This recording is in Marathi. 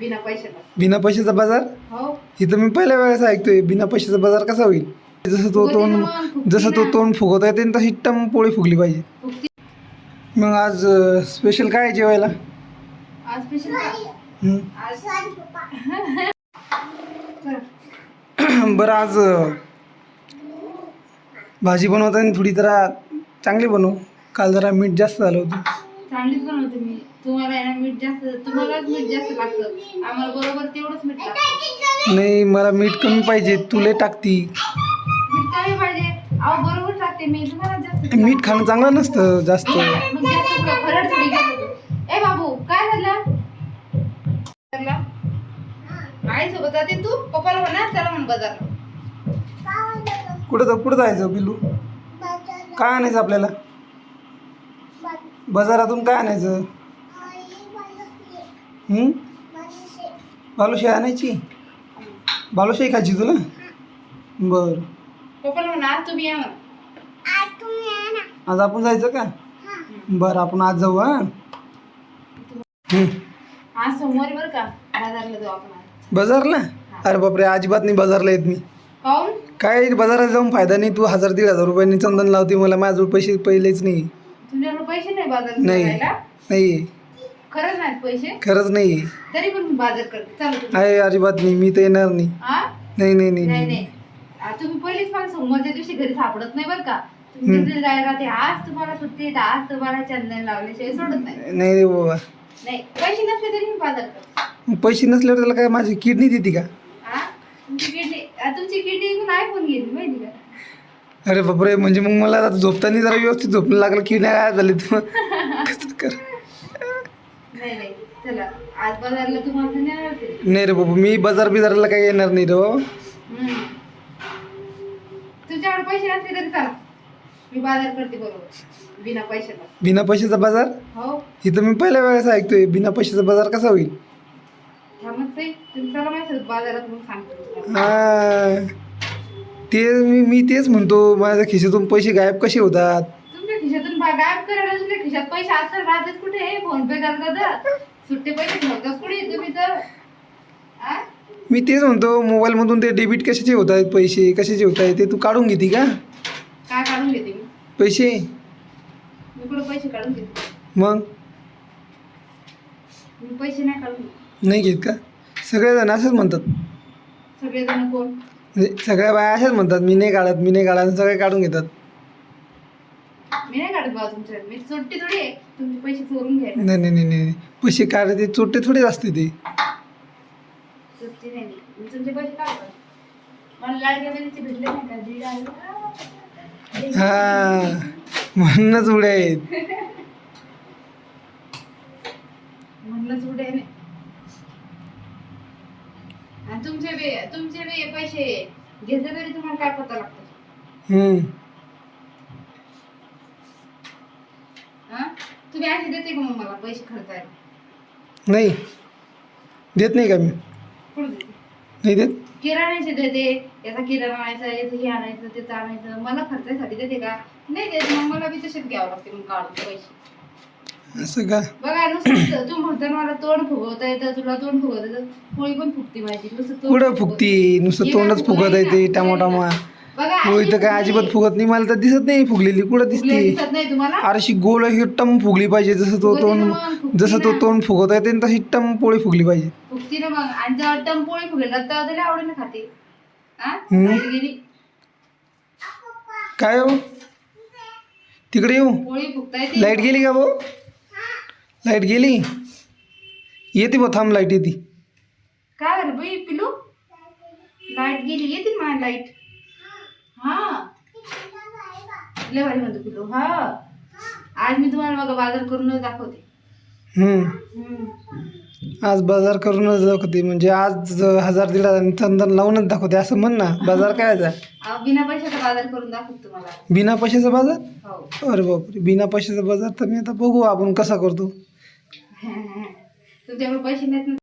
बिना पैशाचा बाजार? हो. इथं मी पहिल्या वेळेस ऐकतोय बिना पैशाचा बाजार कसा होईल? जसं तो फुगवते ना तोंड फुगती जसं तो ना. तोंड फुगवता येते तशी टम पोळी फुगली पाहिजे. मग आज स्पेशल काय आहे जेवायला? आज स्पेशल हं? आज बरं आज अं, भाजी बनवताना थोडी जरा चांगली बनव. काल जरा मीठ जास्त झालं होतं. चांगलीच बनवते मी. तुम्हाला आहे ना मीठ जास्त तुम्हालाच मीठ जास्त लागतं. आम्हाला बरोबर तेवढंच मीठ लागतं. नाही मला मीठ कमी पाहिजे. तुले टाकती. मीठ कमी पाहिजे. अहो बरोबर टाकते मी. तुम्हाला जास्त मीठ खाणं चांगलं नसतं जास्त. मग जास्त पुढं खरड थोडी घेतो ए बाबू काय झालं? झालं? आईसोबत जाते तू? पप्पाला म्हणा चला म्हण बाजारला कुठं जा- कुठं जायचं बिलू? काय आणायचं आपल्याला? बाजारातून काय आणायचं? हं? बालुशाही आणायची? बालुशाही खायची तुला? बरं. म्हणा आज तुम्ही या म्हणा आज आपण जायचं का? बरं आपण आज जाऊ हा. हं. आज सोमवारी बरं का बाजारला जाऊ आपण आज. बाजारला? अरे बापरे अजिबात नाही बाजारला येत मी. काय बाजारात जाऊन फायदा नाही तू हजार दीड हजार रुपयांनी चंदन लावते मला माझ्याजवळ पैसे पहिलेच नाही. तुमच्याकडे पैसे नाही बाजार नाही. करायला नाही. खरंच नाहीत पैसे? खरंच नाही. तरी पण मी बाजार करते. चालू तुम्ही. आहे अजिबात नाही. मी तर येणार नाही. हा नाही नाही नाही नाही नाही. नाही. आ, तुम्ही पहिलेच मला सोमवारच्या दिवशी घरी सापडत नाही बरं का. तुम्ही तिथे जायला राहते. आज तुम्हाला सुट्टी आहे, तर आज तुम्हाला चंदन लावल्याशिवाय सोडत नाही. नाही रे बाबा. नाही. पैसे नसले तरी मी बाजार करते. मग पैसे नसल्यावर त्याला काय माझी किडनी देते का? हा तुमची किडनी आ, तुमची किडनी पण आयफोन गेली माहिती का? अरे बापरे म्हणजे मग मला आता झोपताना जरा व्यवस्थित झोपणं लागलं किडनी काय झाली तर कसं कर नाही नाही चला. आज बाजारला तुम्हाला तर नाही रे बाबा मी बाजार बिजारला काही येणार नाही रे हम्म. तुमच्याकडे पैसे नसले तरी चला. मी बाजार करते बरोबर. बिना पैशाचा. बाजार? हो. इथं मी पहिल्या वेळेस ऐकतोय बिना पैशाचा बाजार कसा होईल? थांबत नाही. तुम्ही चला माहिती बाजारात मग सांगते. हा. ते मी मी तेच म्हणतो माझ्या खिशातून पैसे गायब कसे होतात? तुमच्या खिशातून बा- गायब करायला तुमच्या खिशात पैसे असतात राहतात कुठे? फोन पे करतात सुट्टे पैसे ठेवतात कुठे? तुम्ही तर आ? मी तेच म्हणतो मोबाईलमधून ते डेबिट कशाचे होत आहेत पैसे कशाचे होत आहेत ते तू काढून घेते का? काय काढून घेते मी? पैसे? मी कुठं पैसे काढून घेते? मग? मी पैसे नाही काढून घेत. नाही घेत का? सगळेजण असंच म्हणतात. सगळेजण कोण? म्हणजे सगळ्या बाया अशाच म्हणतात मी नाही काढत मी नाही काढत सगळे काढून घेतात. मी नाही काढत बाबा तुमच्या मी सुट्टी थोडी आहे. तुमचे पैसे चोरून घ्यायला नाही नाही नाही नाही. पैसे काढते चोटे थोडेच असते ते. सुट्टी नाही. मी तुमचे पैसे काढतो. मला लाडक्या बहिणीचे भेटले नाही का? दीड हजार. हा. म्हणूनच उड्या आहेत म्हणूनच उडे नाही आणि तुमचे बी तुमचे बी पैसे घेतले तरी तुम्हाला काय पत्ता लागतो? हम्म. हा? तुम्ही असे देते का मग मला पैसे खर्चायला? नाही. देत नाही का मी? कुठं देते? नाही देत. किराण्याचे देते. याचा किराणा आणायचा याचं हे आणायचं त्याचं आणायचं. मला खर्चासाठी देते का? नाही देत. मग मला बी तसेच घ्यावं लागते मग काढून पैसे. असं का? बघा नुसतं तू म्हणतो मला तोंड फुगवता येतं तुला तोंड फुगवता येतं. पोळी पण फुगती माझी नुसतं तोंड कुठं फुगवतं. फुगती? नुसतं तोंडच फुगत आहे ते टमाटामा. बघा पोळी तर काय. अजिबात फुगत नाही मला तर दिसत नाही फुगलेली. कुठं दिसते? दिसत नाही तुम्हाला? अशी गोल अशी टम फुगली पाहिजे जसं तो ना तोंड फुगती जसं तो ना. तोंड फुगवता येते तशी टम पोळी फुगली पाहिजे. फुगती ना मग. आणि जेव्हा टम पोळी फुगेल ना तेव्हा त्याला आवडीने खाते. हा? हम्म. लाइट गेली? काय हो? तिकडे येऊ? पोळी फुगता येते. लाइट गेली का भाऊ? लाइट गेली? येते भाऊ थांब लाइट येते. काय झालं बाई पिलू? लाइट गेली येतील माझी लाइट. हा. लय भारी म्हणतो पिलू हा. आज मी तुम्हाला बघा बाजार करूनच दाखवते. हम्म. हम्म. आज बाजार करूनच दाखवते म्हणजे आज हजार दीड हजार चंदन लावूनच दाखवते असं म्हण ना बाजार काय आहे? अहो, बिना पैशाचा बाजार करून दाखवते तुम्हाला. बिना पैशाचा बाजार? हो. अरे बापरे बिना पैशाचा बाजार तर मी आता बघू आपण कसा करतो. तुमच्याकडे पैसे नाहीत ना?